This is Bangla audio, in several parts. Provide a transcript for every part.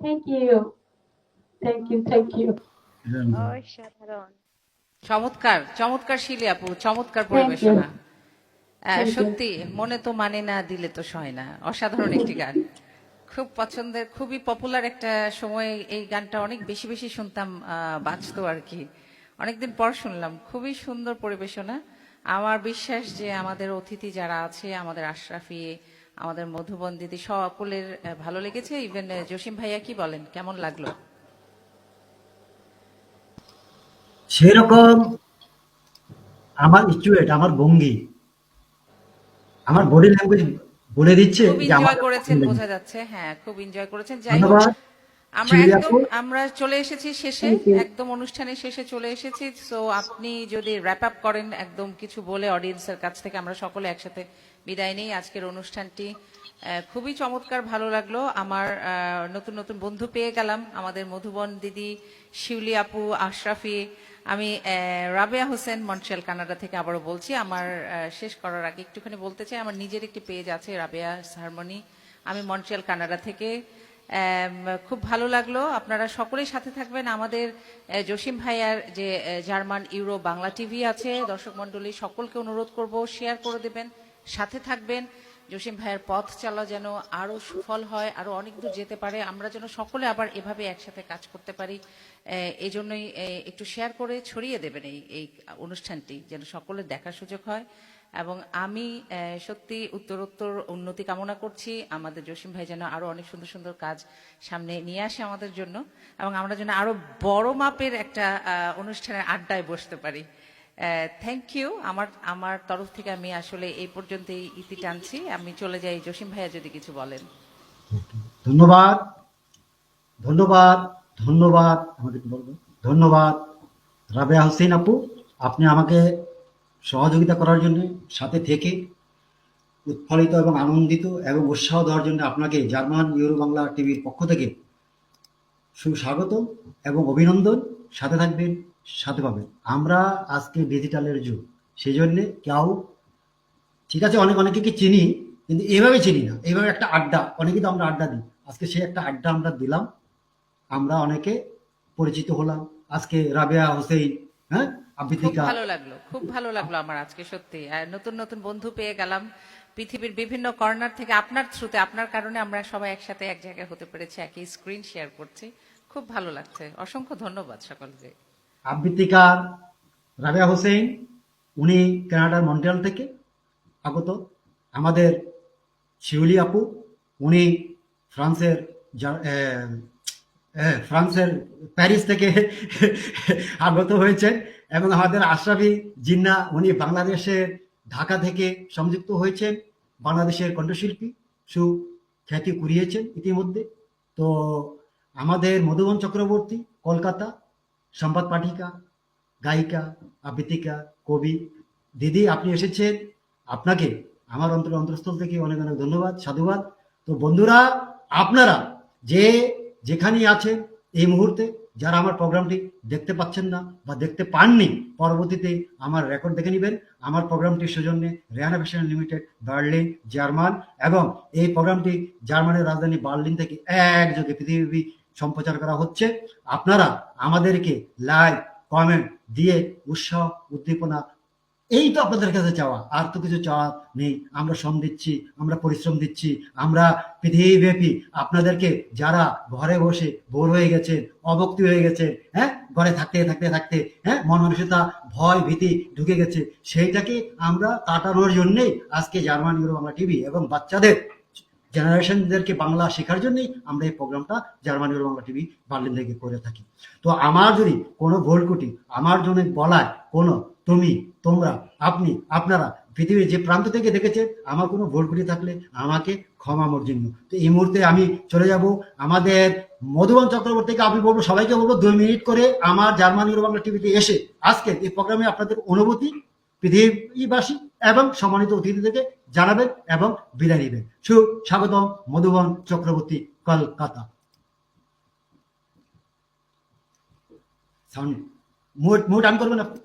Thank you thank you thank you অসাধারণ চমৎকার চমৎকার শিলি আপু চমৎকার পরিবেশনা। সত্যি মনে তো মানে না দিলে তো সয় না। অসাধারণ একটি গান। খুব পছন্দের খুবই পপুলার একটা সময় এই গানটা অনেক বেশি বেশি শুনতাম আহ, বাজতো আর কি। অনেকদিন পর শুনলাম খুবই সুন্দর পরিবেশনা। আমার বিশ্বাস যে আমাদের অতিথি যারা আছে আমাদের আশরাফি আমাদের মধুবন দিদি সকলের ভালো লেগেছে। ইভেন জসিম ভাইয়া কি বলেন? কেমন লাগল? সেরকম আমার স্টুডেন্ট আমার ভঙ্গি। আমার বডি ল্যাঙ্গুয়েজ বলে দিচ্ছে খুব এনজয় করেছেন বোঝা যাচ্ছে। হ্যাঁ খুব এনজয় করেছেন। যাই হোক আমরা একদম আমরা চলে এসেছি শেষে একদম অনুষ্ঠানের শেষে চলে এসেছি। সো আপনি যদি র্যাপ আপ করেন একদম কিছু বলে অডিয়েন্সের কাছ থেকে আমরা সকলে একসাথে বিদায় নিই। আজকের অনুষ্ঠানটি খুবই চমৎকার ভালো লাগল। আমার নতুন নতুন বন্ধু পেয়ে গেলাম। আমাদের মধুবন দিদি শিউলি আপু আশরাফি আমি আহ, রাবেয়া হোসেন মন্ট্রিয়াল কানাডা থেকে আবারও বলছি। আমার শেষ করার আগে একটুখানি বলতে চাই আমার নিজের একটি পেজ আছে রাবেয়া হারমোনি। আমি মন্ট্রিয়াল কানাডা থেকে খুব ভালো লাগল। আপনারা সকলেই সাথে থাকবেন। আমাদের আহ, জসিম ভাইয়ার যে জার্মান ইউরো বাংলা টিভি আছে দর্শক মন্ডলী সকলকে অনুরোধ করব শেয়ার করে দেবেন সাথে থাকবেন। জসিম ভাইয়ের পথ চলা যেন আরও সুফল হয় আরও অনেক দূর যেতে পারে। আমরা যেন সকলে আবার এভাবে একসাথে কাজ করতে পারি এই জন্যই একটু শেয়ার করে ছড়িয়ে দেবেন এই এই অনুষ্ঠানটি যেন সকলের দেখার সুযোগ হয়। এবং আমি সত্যি উত্তরোত্তর উন্নতি কামনা করছি। আমাদের জসিম ভাই যেন আরও অনেক সুন্দর সুন্দর কাজ সামনে নিয়ে আসে আমাদের জন্য এবং আমরা যেন আরও বড় মাপের একটা অনুষ্ঠানের আড্ডায় বসতে পারি। থ্যাংক ইউ আমার আমার তরফ থেকে আমি আসলে এই পর্যন্তই ইতি টানছি। আমি চলে যাই। জসিম ভাইয়া যদি কিছু বলেন। ধন্যবাদ। ধন্যবাদ। ধন্যবাদ। আমাকে একটু বলব ধন্যবাদ। রাবেয়া হোসেন আপু, আপনি আমাকে সহযোগিতা করার জন্য, সাথে থেকে উৎফলিত এবং আনন্দিত এবং উৎসাহ দেওয়ার জন্য আপনাকে জার্মান ইউরো বাংলা টিভির পক্ষ থেকে সুস্বাগত এবং অভিনন্দন। সাথে থাকবেন, সাথে পাবেন। আমরা আজকে ডিজিটালের যুগ সেই জন্যে কেউ, ঠিক আছে, অনেক, অনেকে কি চিনি, কিন্তু এভাবে চিনি না। এইভাবে একটা আড্ডা অনেকে তো আমরা আড্ডা দিই। আজকে সেই একটা আড্ডা আমরা দিলাম। আমরা অনেকে পরিচিত হলাম। আজকে রাবেয়া হোসেন হ্যাঁ? আবৃত্তিকা ভালো লাগল খুব ভালো লাগল আমার আজকে সত্যি। নতুন নতুন বন্ধু পেয়ে গেলাম। পৃথিবীর বিভিন্ন কর্নার থেকে আপনার থ্রুতে আপনার কারণে আমরা সবাই একসাথে এক জায়গায় হতে পেরেছি একই স্ক্রিন শেয়ার করছি। খুব ভালো লাগছে। অসংখ্য ধন্যবাদ সকলকে। আবৃত্তিকার রাবেয়া হোসেন উনি কানাডার মন্ট্রিয়াল থেকে আগত। আমাদের শিউলি আপু উনি ফ্রান্সের ফ্রান্সের প্যারিস থেকে আগত হয়েছে এবং আমাদের আশরাফি জিন্না, উনি বাংলাদেশের ঢাকা থেকে সংযুক্ত হয়েছেন, বাংলাদেশের কণ্ঠশিল্পী সুখ্যাতি কুড়িয়েছেন ইতিমধ্যে। তো আমাদের মধুবন চক্রবর্তী, কলকাতা সম্পাদ পাঠিকা, গায়িকা, আবৃত্তিকা, কবি। দিদি, আপনি এসেছেন। আপনাকে, আমার অন্তর অন্তরস্থল থেকে অনেক অনেক ধন্যবাদ, সাধুবাদ। তো বন্ধুরা, আপনারা যে যেখানেই আছেন এই মুহূর্তে যারা আমার প্রোগ্রামটি দেখতে পাচ্ছেন না বা দেখতে পাননি, পরবর্তীতে আমার রেকর্ড দেখে নেবেন। আমার প্রোগ্রামটির সৌজন্যে Rehana fashion limited, Berlin, German এবং এই প্রোগ্রামটি জার্মানের রাজধানী বার্লিন থেকে একযোগে পৃথিবী সম্প্রচার করা হচ্ছে। আপনারা আমাদেরকে লাইক কমেন্ট দিয়ে উৎসাহ, উদ্দীপনা এই তো আপনাদের কাছে চাওয়া। আর তো কিছু চাওয়া নেই। আমরা শ্রম দিচ্ছি, আমরা পরিশ্রম দিচ্ছি, আমরা পৃথিবীব্যাপী আপনাদেরকে যারা ঘরে বসে বোর হয়ে গেছেন অবক্তি হয়ে গেছে হ্যাঁ? ঘরে থাকতে থাকতে থাকতে হ্যাঁ? মন মানসিকতা, ভয়, ভীতি ঢুকে গেছে। সেইটাকে আমরা কাটানোর জন্যই আজকে জার্মান ইউরো বাংলা টিভি এবং বাচ্চাদের জেনারেশনদেরকে বাংলা শেখার জন্যই আমরা এই প্রোগ্রামটা German euro Bangla TV Berlin থেকে করে থাকি। তো আমার যদি কোনো ভুল কুটি আমার জন্য বলায় কোনো তুমি, তোমরা, আপনি, আপনারা, পৃথিবীর যে প্রান্ত থেকে দেখেছেন আমার কোনো ভুল কুটি থাকলে আমাকে ক্ষমা মোর জন্য তো এই মুহূর্তে আমি চলে যাব। আমাদের মধুবন চক্রবর্তীকে আমি বলব, সবাইকে বলব দুই মিনিট করে আমার জার্মান বাংলা টিভিতে এসে আজকে এই প্রোগ্রামে আপনাদের অনুভূতি, পৃথিবীবাসী এবং সম্মানিত অতিথি থেকে জানাবেন এবং বিদায় নেবেন। সুস্বাগতম Madhuban Chakraborty, Kolkata. Mood mood on করবেন আপনি?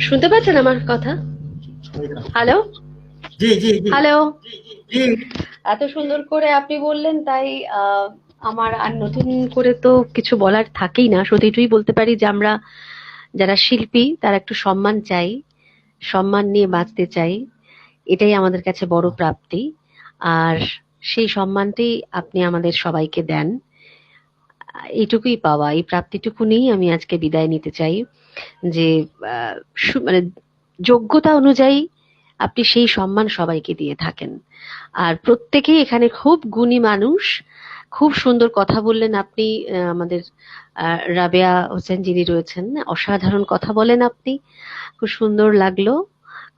শুনতে পাচ্ছেন আমার কথা? হ্যালো হ্যালো এত সুন্দর করে আপনি বললেন তাই আমার আর নতুন করে তো কিছু বলার থাকেই না। শুধু এটুই বলতে পারি যে আমরা যারা শিল্পী তারা একটু সম্মান চাই সম্মান নিয়ে বাঁচতে চাই। এটাই আমাদের কাছে বড় প্রাপ্তি। আর সেই সম্মানটি আপনি আমাদের সবাইকে দেন। এইটুকুই পাওয়া এই প্রাপ্তিটুকু নিয়েই আমি আজকে বিদায় নিতে চাই। যে মানে যোগ্যতা অনুযায়ী আপনি সেই সম্মান সবাইকে দিয়ে থাকেন। আর প্রত্যেকেই এখানে খুব গুণী মানুষ। খুব সুন্দর কথা বললেন আপনি আমাদের রাবেয়া হোসেন যিনি রয়েছেন। অসাধারণ কথা বলেন আপনি। খুব সুন্দর লাগল।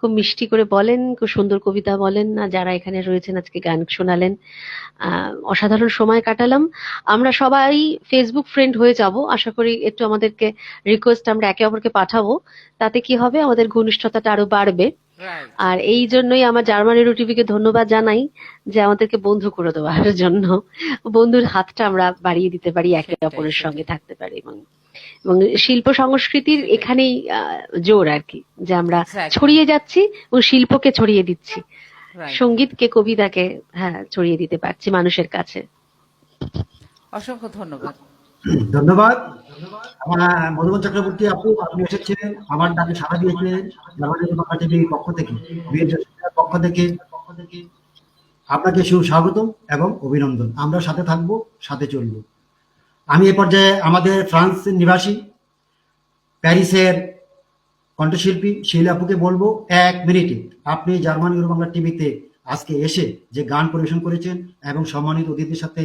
খুব মিষ্টি করে বলেন খুব সুন্দর কবিতা বলেন না যারা এখানে রয়েছেন আজকে গান শোনালেন। আহ, অসাধারণ সময় কাটালাম। আমরা সবাই ফেসবুক ফ্রেন্ড হয়ে যাব। আশা করি একটু আমাদেরকে রিকোয়েস্ট আমরা একে অপরকে পাঠাবো। তাতে কি হবে? আমাদের ঘনিষ্ঠতাটা আরও বাড়বে। আর এই জন্যই আমার জার্মানির টিভিকে ধন্যবাদ জানাই যে আমাদেরকে বন্ধু করে দেওয়ার জন্য। বন্ধুর হাতটা আমরা বাড়িয়ে দিতে পারি একে অপরের সঙ্গে থাকতে পারি এবং এবং শিল্প সংস্কৃতির এখানেই আহ, জোর আর কি যে আমরা ছড়িয়ে যাচ্ছি এবং শিল্পকে ছড়িয়ে দিচ্ছি। সঙ্গীতকে কবিতাকে হ্যাঁ ছড়িয়ে দিতে পারছি মানুষের কাছে। অসংখ্য ধন্যবাদ। ধন্যবাদ। আমার মধুবন চক্রবর্তী আপু আপনি এসেছেন। আমার ডাকে সাড়া দিয়েছিলেন জার্মানি বাংলা টিভির পক্ষ থেকে পক্ষ থেকে। আপনাকে সুস্বাগতম এবং অভিনন্দন। আমরা সাথে থাকব সাথে চলবো। আমি এ পর্যায়ে আমাদের ফ্রান্স নিবাসী, প্যারিসের কণ্ঠশিল্পী শিলা আপুকে বলব, এক মিনিটে আপনি জার্মানি বাংলা টিভিতে আজকে এসে যে গান পরিবেশন করেছেন এবং সম্মানিত অতিথির সাথে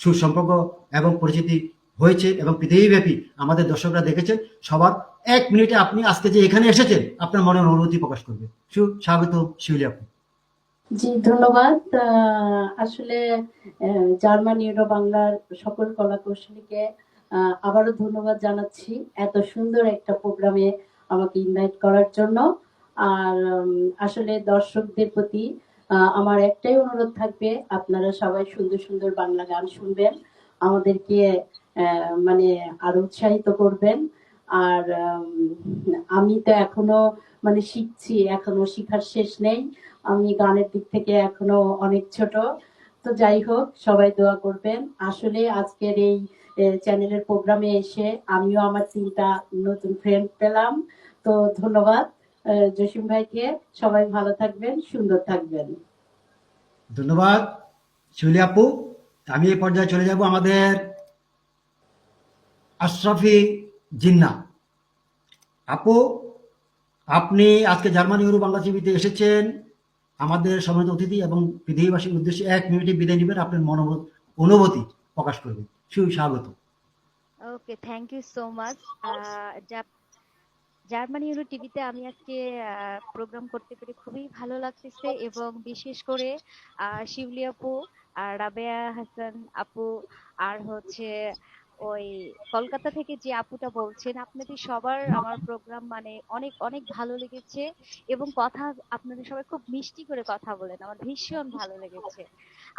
সুসম্পর্ক এবং পরিচিতি হয়েছে এবং পৃথিবীব্যাপী আমাদের দর্শকরা দেখেছেন, সবার এক মিনিটে আপনি আজকে যে এখানে এসেছেন, আপনার মনের অনুভূতি প্রকাশ করবে। সুস্বাগত শিউলি আপু। জি, ধন্যবাদ। আসলে জার্মানি ইউরো বাংলার সকল কলা কৌশলীকে আবারও ধন্যবাদ জানাচ্ছি এত সুন্দর একটা প্রোগ্রামে আমাকে ইনভাইট করার জন্য। আর আসলে দর্শকদের প্রতি আমার একটাই অনুরোধ থাকবে, আপনারা সবাই সুন্দর সুন্দর বাংলা গান শুনবেন, আমাদেরকে মানে আরও উৎসাহিত করবেন। আর আমি তো এখনও মানে শিখছি, এখনও শিখার শেষ নেই। আমি গানের দিক থেকে এখনও অনেক ছোট। তো যাই হোক, সবাই দোয়া করবেন। আসলে আজকের এই চ্যানেলের প্রোগ্রামে এসে আমিও আমার তিনটা নতুন ফ্রেন্ড পেলাম। তো ধন্যবাদ জসিম ভাইকে। সবাই ভালো থাকবেন, সুন্দর থাকবেন। ধন্যবাদ শিউলি আপু। আমি এই পর্যায়ে চলে যাব আমাদের আশরাফি জিন্না। আপু, আপনি আজকে জার্মানি ইউরো বাংলা টিভিতে এসেছেন। আমাদের সম্মানিত অতিথি এবং পৃথিবীবাসীর উদ্দেশ্যে এক মিনিটে বিদায় নেবেন। আপনার মনোভূত অনুভূতি প্রকাশ করবেন। সুস্বাগত। Okay thank you so much Germany euro টিভিতে আমি আজকে প্রোগ্রাম করতে পেরে খুবই ভালো লাগতেছে এবং বিশেষ করে শিউলি আপু, আর রাবেয়া হাসান আপু, আর হচ্ছে ওই কলকাতা থেকে যে আপুটা বলছেন, আপনাদের সবার আমার প্রোগ্রাম মানে অনেক অনেক ভালো লেগেছে এবং কথা, আপনাদের সবাই খুব মিষ্টি করে কথা বলেন। আমার ভীষণ ভালো লেগেছে।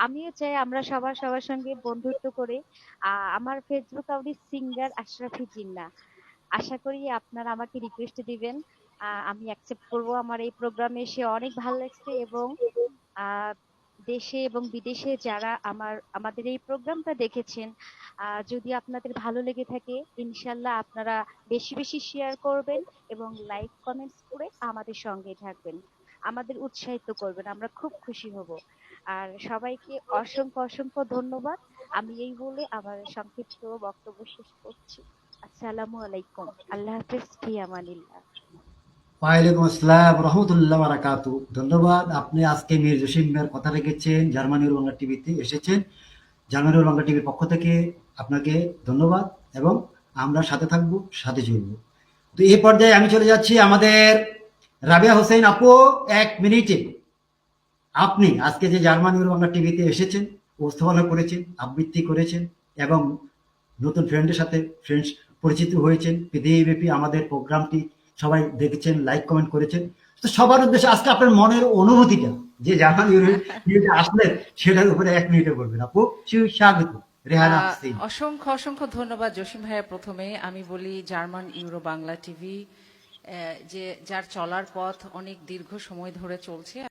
আমিও চাই আমরা সবার সবার সঙ্গে বন্ধুত্ব করে আমার Facebook ID singer Ashrafi Jinnah আশা করি আপনারা আমাকে রিকোয়েস্ট দিবেন। আমি অ্যাকসেপ্ট করব। আমার এই প্রোগ্রামে এসে অনেক ভালো লাগছে এবং দেশে এবং বিদেশে যারা আমার, আমাদের এই প্রোগ্রামটা দেখেছেন যদি আপনাদের ভালো লেগে থাকে, ইনশাল্লাহ আপনারা বেশি বেশি শেয়ার করবেন এবং লাইক কমেন্টস করে আমাদের সঙ্গে থাকবেন। আমাদের উৎসাহিত করবেন, আমরা খুব খুশি হব। আর সবাইকে অসংখ্য অসংখ্য ধন্যবাদ। আমি এই বলে আমার সংক্ষিপ্ত বক্তব্য শেষ করছি। আসসালামু আলাইকুম। আল্লাহ হাফেজ, ফি ওয়ালাইকুম আসসালাম রহমতুল্লাহ বারাকাতু ধন্যবাদ, আপনি আজকে মীর জসিমের কথা রেখেছেন, জার্মানির বাংলা টিভিতে এসেছেন। জার্মানির বাংলা টিভির পক্ষ থেকে আপনাকে ধন্যবাদ এবং আমরা সাথে থাকব, সাথে চলবো। তো এই পর্যায়ে আমি চলে যাচ্ছি আমাদের রাবিয়া হোসেন আপু, এক মিনিটে। আপনি আজকে যে জার্মানির বাংলা টিভিতে এসেছেন, উপস্থাপনা করেছেন, আবৃত্তি করেছেন এবং নতুন ফ্রেন্ডের সাথে ফ্রেন্ডস পরিচিত হয়েছেন, পৃথিবীব্যাপী আমাদের প্রোগ্রামটি সবাই দেখেছেন লাইক কমেন্ট করেছেন। তো সবার উদ্দেশ্যে আজকে আপনার মনের অনুভূতিটা যে জার্মান ইউনিটে আসলেন সেটার উপরে এক মিনিটে বলবেন আপু হোসেন। অসংখ্য অসংখ্য ধন্যবাদ জসিম ভাইয়া প্রথমে। আমি বলি জার্মান ইউরো বাংলা টিভি যে যার চলার পথ অনেক দীর্ঘ সময় ধরে চলছে।